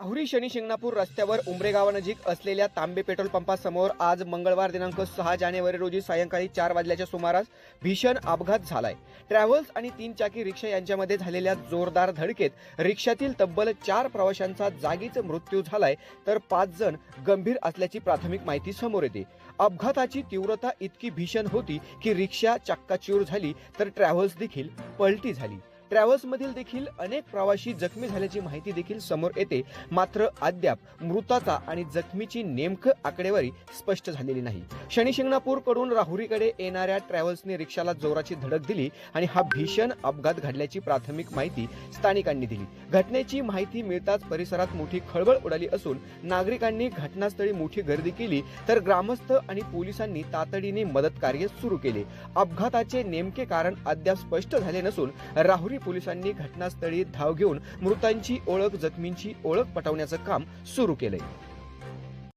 आहुरी शनी शिंगणापूर रस्त्यावर उमरे गावानजीक असलेल्या तांबे पेट्रोल पंपासमोर आज मंगळवार दिनांक सहा जानेवारी रोजी सायंकाळी चार वाजल्याच्या सुमारास भीषण अपघात झालाय. ट्रॅव्हल्स आणि तीन चाकी रिक्षा यांच्यामध्ये झालेल्या जोरदार धडकेत रिक्षातील तब्बल चार प्रवाशांचा जागीच मृत्यू झालाय तर पाच जण गंभीर असल्याची प्राथमिक माहिती समोर येते. अपघाताची तीव्रता इतकी भीषण होती की रिक्षा चक्काचूर झाली तर ट्रॅव्हल्स देखील पलटी झाली. ट्रॅव्हल्समधील देखील अनेक प्रवाशी जखमी झाल्याची माहिती देखील समोर येते. मात्र अद्याप मृताचा आणि जखमीची नेमकं आकडेवारी स्पष्ट झालेली नाही. शनी कडून राहुरीकडे येणाऱ्या ट्रॅव्हल्सने रिक्षाला जोराची धडक दिली आणि हा भीषण अपघात घडल्याची प्राथमिक माहिती स्थानिकांनी दिली. घटनेची माहिती मिळताच परिसरात मोठी खळबळ उडाली असून नागरिकांनी घटनास्थळी मोठी गर्दी केली तर ग्रामस्थ आणि पोलिसांनी तातडीने मदत कार्य सुरू केले. अपघाताचे नेमके कारण अद्याप स्पष्ट झाले नसून राहुरी पोलिसांनी घटनास्थळी धाव घेऊन मृतांची ओळख जखमींची ओळख पटवण्याचं काम सुरू केलंय.